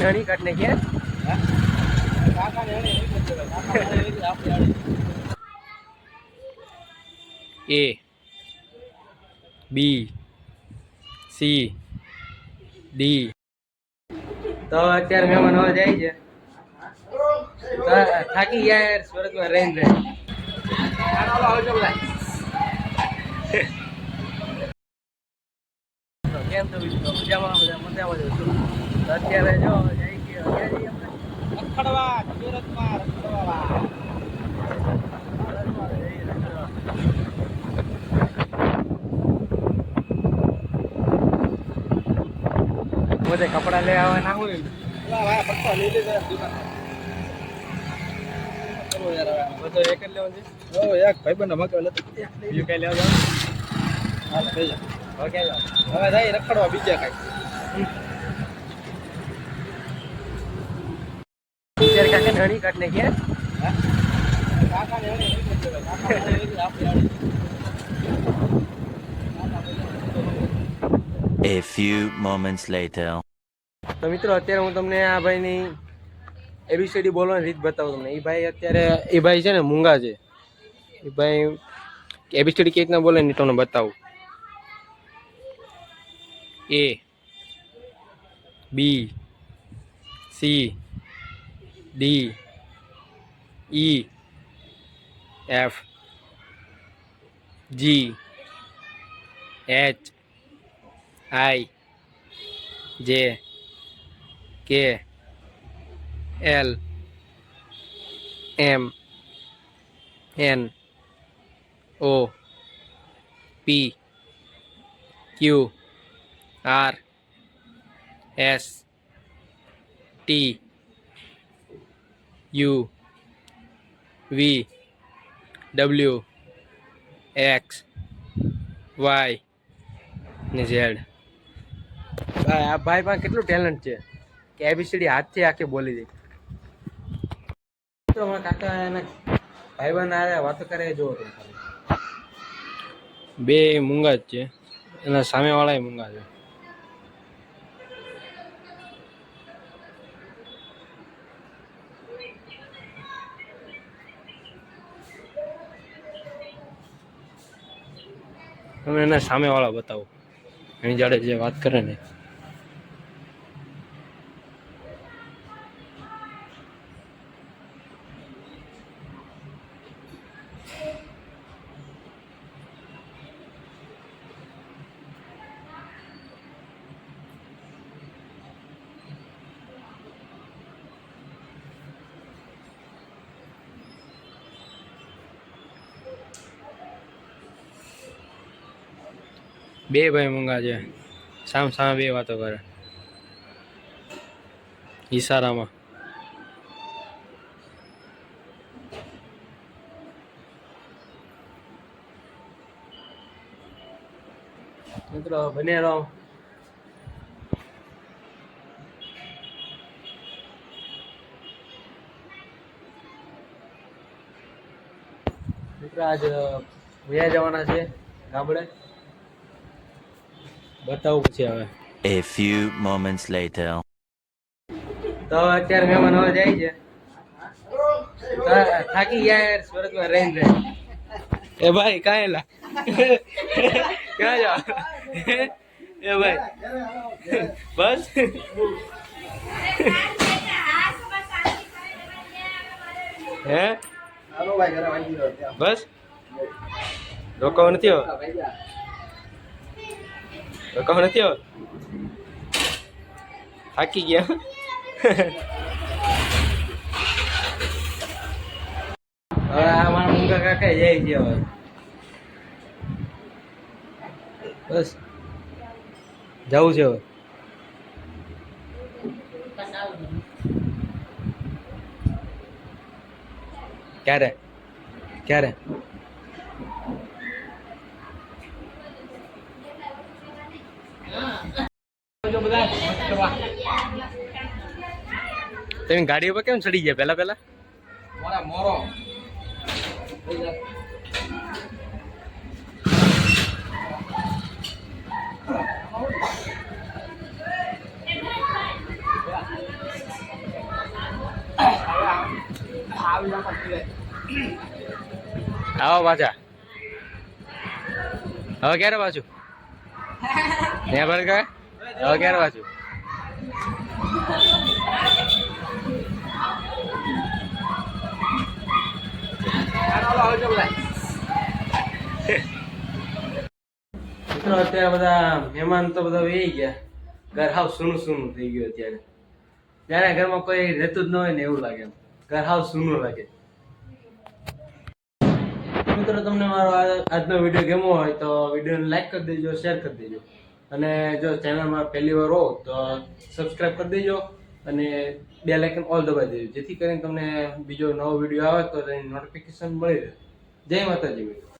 નણી કાઢ કે એ B C D. તો અત્યારે મહેમાન હવે જાય છે. થાકી ગયા યાર સુરતમાં રહીને રહે કેમ છો બીજું મજામાં? મજામાં તો અત્યારે જો રખડવા સુરતમાં રખડવા. બધે કપડા લઈ આવવાના હોય બધો એક જ લેવો છે? બીજું કઈ લેવા જાવ? હવે ક્યાં જાવ? હવે જાય રખડવા બીજા કઈ. અત્યારે કાકા નણી કાઢને કે? A few moments later. તો મિત્રો અત્યારે હું તમને આ ભાઈની એબીસીડી બોલવાની રીત બતાવું તમને. એ ભાઈ અત્યારે એ ભાઈ છે ને મૂંગા છે. એ ભાઈ એબીસીડી કેવી રીતના બોલે ને તમને બતાવું. A B C D E F G H I J K L M N O P Q R S T U V W X Y ને ઝેડ. ભાઈ આ ભાઈ પાસે કેટલું ટેલેન્ટ છે? કે એબીસીડી હાથથી આખી બોલી દે. તો મારા કાકા એના ભાઈબંધ આરે વાતો કરે જો બે મૂંગા જ છે. એના સામેવાળા મૂંગા છે. તમે એના સામેવાળા બતાવો. એની જાડે જે વાત કરે ને. બે ભાઈ મંગા છે. સામ સામે બે વાતો કરે. ઈશારામાં. મિત્રો, બને રહો. મિત્રો, આજ વયા જવાના છે ગામડે. બતાવું પછી હવે. A few moments later. તો અત્યારે મહેમાન હવે જાય છે. થાકી ગયા યાર સુરતમાં રહીને રહીને એ ભાઈ કાંઈ લા. ક્યાં જાવ એ ભાઈ. બસ. હે? બસ. રોકાવો નથી હવે. રોકાવો નથી આવ? થાકી ગયા. હવે આ મારા મુંગા કાકા જાય છે હવે. બસ. જવું છે હવે. ક્યારે? ક્યારે? તમે ગાડી ઉપર કેમ ચડી ગયા? પહેલા પહેલા? મારા મોરો. આવો પાછા. હવે ક્યારે પાછું? ત્યાં પણ કહે હવે ક્યારે પાછું? મિત્રો, અત્યારે બધા મહેમાન તો બધા વહી ગયા. ઘર હાવ સૂનું સૂનું થઈ ગયું અત્યારે. ત્યારે ઘરમાં કોઈ રહેતું જ ન હોય ને એવું લાગે ઘર હાવ સૂનું લાગે. મિત્રો, તમને મારો આજનો વીડિયો ગમ્યો હોય તો વિડીયોને લાઈક કરી દેજો શેર કરી દેજો. અને જો ચેનલમાં પહેલી વાર હો તો સબસ્ક્રાઈબ કરી દેજો. અને બે લાઇકન ઓલ દબાવી દેજો. જેથી કરીને તમને બીજો નવો વીડિયો આવે તો તેની નોટિફિકેશન મળી રહે. જય માતાજી મિત્રો.